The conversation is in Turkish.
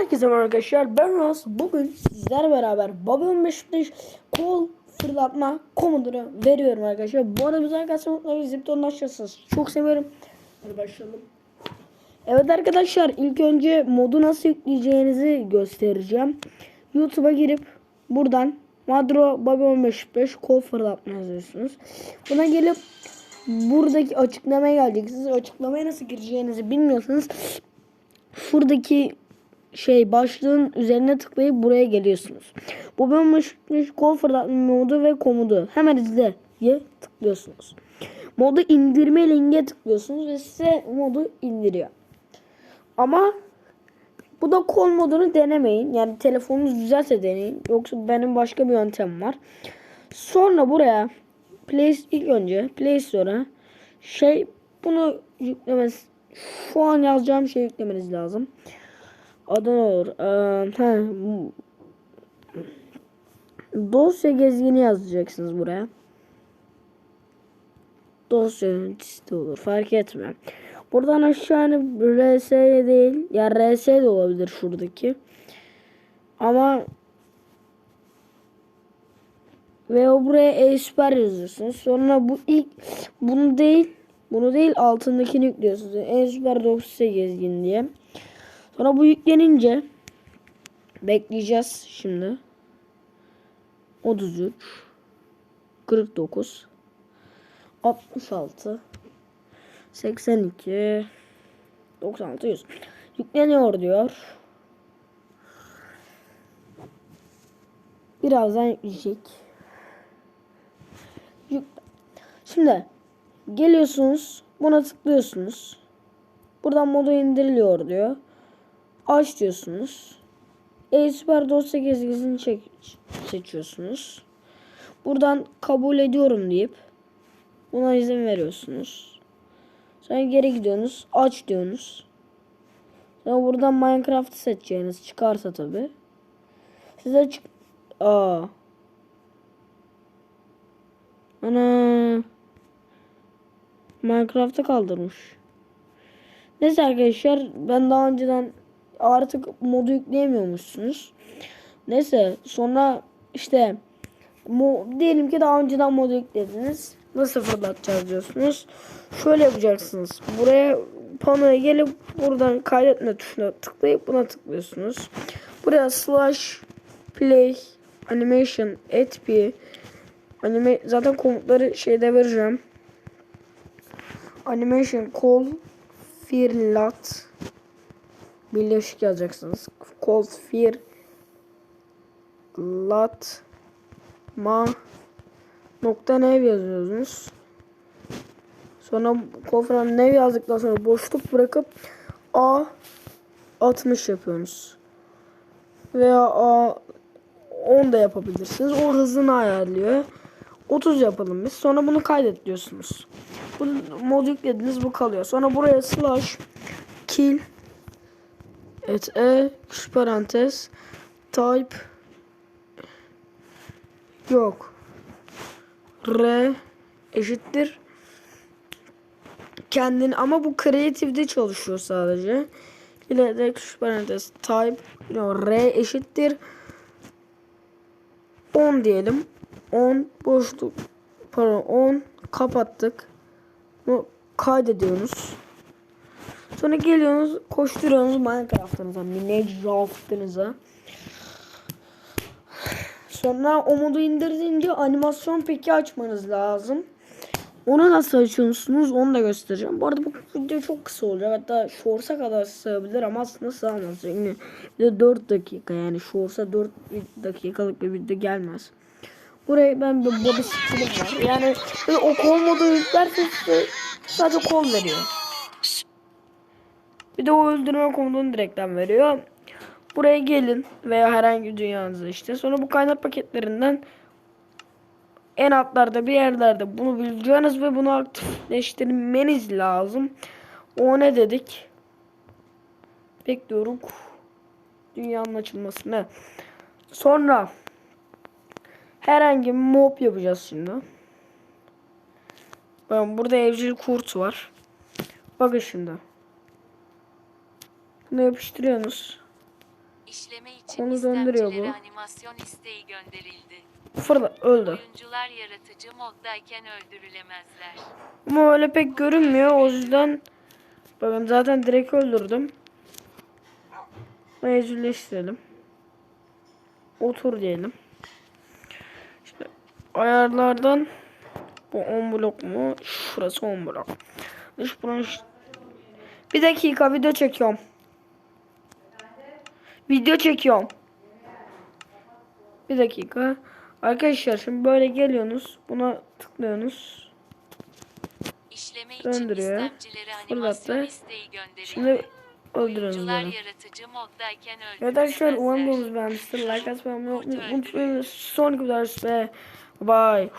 Herkese arkadaşlar ben Ross. Bugün sizlerle beraber Babylon 5 kol fırlatma komutunu veriyorum arkadaşlar. Bu arada güzel arkadaşlar mutlaka izleyip de. Çok severim. Hadi başlayalım. Evet arkadaşlar ilk önce modu nasıl yükleyeceğinizi göstereceğim. YouTube'a girip buradan Madro Babylon 5 kol fırlatma yazıyorsunuz. Buna gelip buradaki açıklamaya geleceksiniz. Açıklamaya nasıl gireceğinizi bilmiyorsanız şuradaki şey başlığın üzerine tıklayıp buraya geliyorsunuz. Bu bölümmüş kol fırlatma modu ve komudu. Hemen izle diye tıklıyorsunuz. Modu indirme linke tıklıyorsunuz ve size modu indiriyor. Ama bu da kol modunu denemeyin. Yani telefonunuz güzelse deneyin. Yoksa benim başka bir yöntem var. Sonra buraya Play ilk önce Play Store'a şey bunu yüklemez şu an yazacağım şey yüklemeniz lazım. Adı olur? Ee, dosya gezgini yazacaksınız buraya. Dosya yöneticisi olur. Fark etmem. Buradan aşağı hani RS değil. Ya RS de olabilir şuradaki. Ama ve o buraya e-süper yazıyorsunuz. Sonra bu ilk bunu değil bunu değil altındakini yüklüyorsunuz. E-süper dosya gezgin diye. Sonra bu yüklenince bekleyeceğiz şimdi. 33 49 66 82 96 100 yükleniyor diyor. Birazdan yükleyecek. Yük... Şimdi geliyorsunuz buna tıklıyorsunuz. Buradan modu indiriliyor diyor. Aç diyorsunuz. E-Süper dosya gezgisini çek seçiyorsunuz. Buradan kabul ediyorum deyip buna izin veriyorsunuz. Sonra geri gidiyorsunuz. Aç diyorsunuz. Sonra buradan Minecraft'ı seçeceğiniz çıkarsa tabi. Size çık... Aa. Ana. Minecraft'ı kaldırmış. Neyse arkadaşlar ben daha önceden artık modu yükleyemiyormuşsunuz. Neyse sonra işte mo diyelim ki daha önceden modu yüklediniz. Nasıl fırlatacağız diyorsunuz. Şöyle yapacaksınız. Buraya panoya gelip buradan kaydetme tuşuna tıklayıp buna tıklıyorsunuz. Buraya slash play animation etp anime zaten komutları şeyde vereceğim. Animation call firlat birleşik yazacaksınız. Call fear lat ma nokta nev yazıyorsunuz. Sonra kofran nev yazdıktan sonra boşluk bırakıp A 60 yapıyorsunuz. Veya A 10 da yapabilirsiniz. O hızını ayarlıyor. 30 yapalım biz. Sonra bunu kaydet diyorsunuz. Bu mod yüklediniz bu kalıyor. Sonra buraya slash kill et e küçük parantez type yok r eşittir kendini ama bu kreatifde çalışıyor sadece. ile de küçük parantez type no, r eşittir 10 diyelim. 10 boşluk pardon 10 kapattık. Bu kaydediyorsunuz. Sonra geliyorsunuz koşturuyorsunuz Minecraft'ınıza, Minecraft'ınıza. Sonra o modu indirdiğince animasyon peki açmanız lazım. Onu nasıl açıyorsunuz onu da göstereceğim. Bu arada bu video çok kısa olacak. Hatta Shorts'a kadar sığabilir ama aslında sığamaz. Yani bir de 4 dakika yani Shorts'a 4 dakikalık bir video gelmez. Buraya ben bir body var. Yani o kol modu yüklerseniz sadece kol veriyor. Bir de o öldürme komutunu direkten veriyor. Buraya gelin veya herhangi bir dünyanızda işte. Sonra bu kaynak paketlerinden en altlarda bir yerlerde bunu bileceğiniz ve bunu aktifleştirmeniz lazım. O ne dedik? Bekliyorum. Dünyanın açılmasını. Sonra herhangi bir mob yapacağız şimdi. Bakın burada evcil kurt var. Bakın şimdi. Bunu yapıştırıyorsunuz. İşleme için Konu döndürüyor bu. animasyon isteği gönderildi. Fırla öldü. Oyuncular yaratıcı moddayken öldürülemezler. Ama öyle pek görünmüyor. O yüzden bakın zaten direkt öldürdüm. Evcilleştirelim. Otur diyelim. İşte ayarlardan bu 10 blok mu? Şurası 10 blok. Dış branş. Bir dakika video çekiyorum. Video çekiyorum. Bir dakika. Arkadaşlar şimdi böyle geliyorsunuz. Buna tıklıyorsunuz. İşleme Döndürüyor. Fırlattı. Şimdi öldürüyoruz bunu. Evet arkadaşlar umarım videomuzu beğenmişsiniz. Like atmayı unutmayın. Sonraki videoda bye.